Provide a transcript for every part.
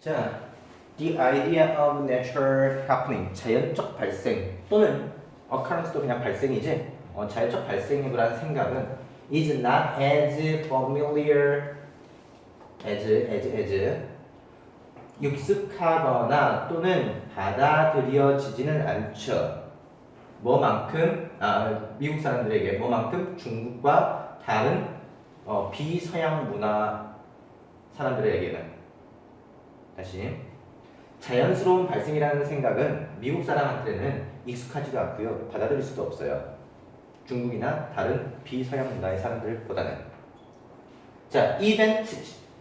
자, the idea of natural happening, 자연적 발생 또는 occurrence도 그냥 발생이지. 어, 자연적 관한 생각은 is not as familiar as as as 익숙하거나 또는 받아들여지지는 않죠. 뭐만큼 아, 미국 사람들에게 뭐만큼 중국과 다른 어, 비서양 문화 사람들에게는 다시. 자연스러운 발생이라는 생각은 미국 사람한테는 익숙하지도 않고요. 받아들일 수도 없어요. 중국이나 다른 비서양 문화의 사람들보다는. 자 이벤트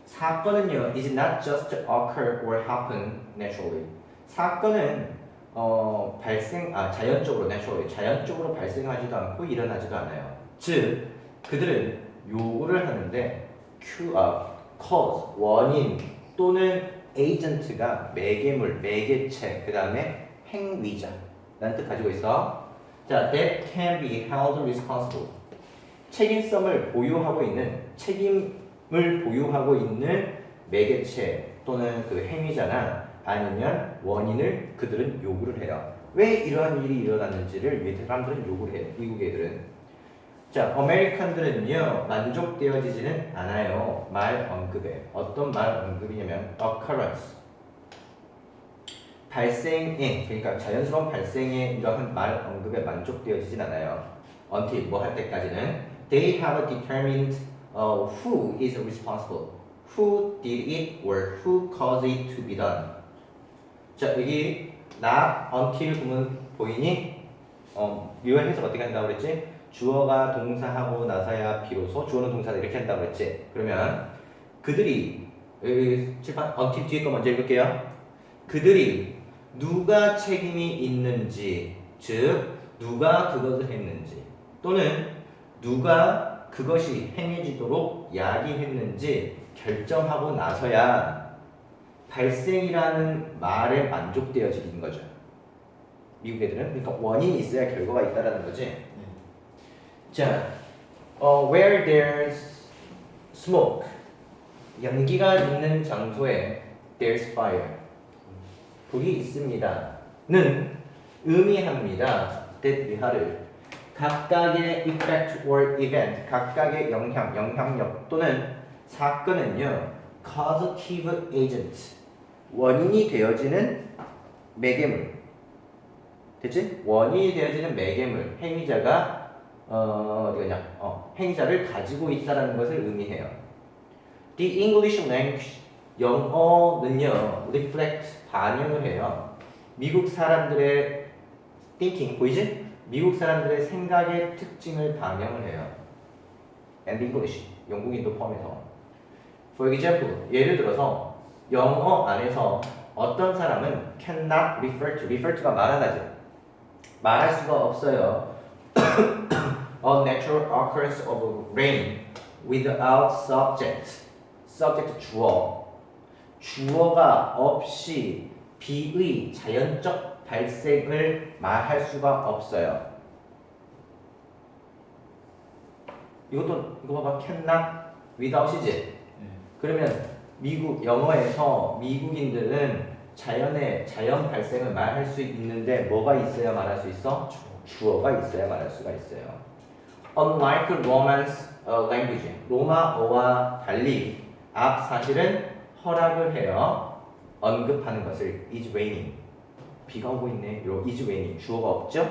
사건은요 is not just occur or happen naturally. 사건은 어, 발생 아 자연적으로 naturally. 자연적으로 발생하지도 않고 일어나지도 않아요. 즉 그들은 요구를 하는데 아 cause 원인 또는 agent가 매개물 매개체 그 다음에 행위자라는 뜻 가지고 있어 자 that can be held responsible 책임성을 보유하고 있는 책임을 보유하고 있는 매개체 또는 그 행위자나 아니면 원인을 그들은 요구를 해요. 왜 이러한 일이 일어났는지를 이 사람들은 요구를 해요. 미국 애들은. 자, 아메리칸들은요 만족되어지지는 않아요. 말 언급에 어떤 말 언급이냐면 occurrence 발생에 그러니까 자연스러운 발생에 이러한 말 언급에 만족되어지진 않아요. until 뭐 할 때까지는 they have determined uh, who is responsible, who did it or who caused it to be done. 자 여기 not until 보면 보이니? 어, 유형해서 어떻게 한다고 그랬지? 주어가 동사하고 나서야 비로소 주어는 동사다 이렇게 한다고 그랬지? 그러면 그들이 여기 칠판 until 뒤에 거 먼저 읽을게요. 그들이 누가 책임이 있는지 즉 누가 그것을 했는지 또는 누가 그것이 행해지도록 야기했는지 결정하고 나서야 발생이라는 말에 만족되어지는 거죠. 미국 애들은 그러니까 원인이 있어야 결과가 있다라는 거지. 자, 어, where there's smoke. 연기가 있는 장소에 there's fire. 불이 있습니다 는 의미합니다. that 위하를. 각각의 effect or event 각각의 영향 영향력 또는 사건은요 causative agent. 원인이 되어지는 매개물. 됐지? 원인이 되어지는 매개물. 행위자가 어 어디냐 어 행위자를 가지고 있다라는 것을 의미해요. The English language 영어는요 reflect 반영을 해요. 미국 사람들의 thinking 보이지? 미국 사람들의 생각의 특징을 반영을 해요. And English 영국인도 포함해서. For example 예를 들어서 영어 안에서 어떤 사람은 cannot refer to refer to가 말하다지 말할 수가 없어요. A natural occurrence of rain without subject. subject 주어. 주어가 없이 비의 자연적 발생을 말할 수가 없어요. 이것도 이거 봐봐 cannot without이지. 그러면 미국 영어에서 미국인들은 자연의 자연 발생을 말할 수 있는데 뭐가 있어야 말할 수 있어? 주어가 있어야 말할 수가 있어요. Unlike Romance uh, language, 로마어와 달리 앞 사실은 허락을 해요. 언급하는 것을 is raining. 비가 오고 있네. 요 is raining 주어가 없죠?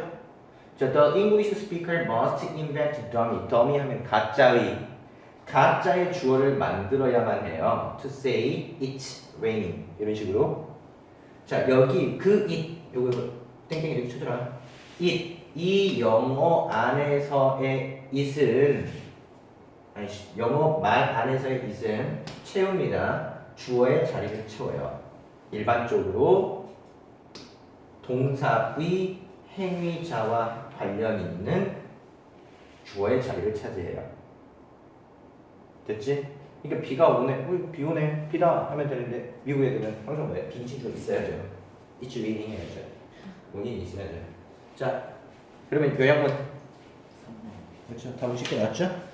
자, the English speaker must invent dummy. dummy 하면 가짜의 가짜의 주어를 만들어야만 해요. To say it's raining 이런 식으로. 자 여기 그 it 요거 땡땡이 이렇게 쳐줘라. It 이 영어 안에서의 it은 아니시 영어 말 안에서의 it은 채웁니다. 주어의 자리를 채워요. 일반적으로 동사의 행위자와 관련 있는 주어의 자리를 차지해요. 됐지? 그러니까 비가 오네, 어, 비 오네, 비다 하면 되는데 미국 애들은 항상 뭐야? 빈치주가 있어야죠. It's raining 해야죠. 원인이 있어야죠. 자, 그러면 요약은 그렇죠. 답은 쉽게 나왔죠?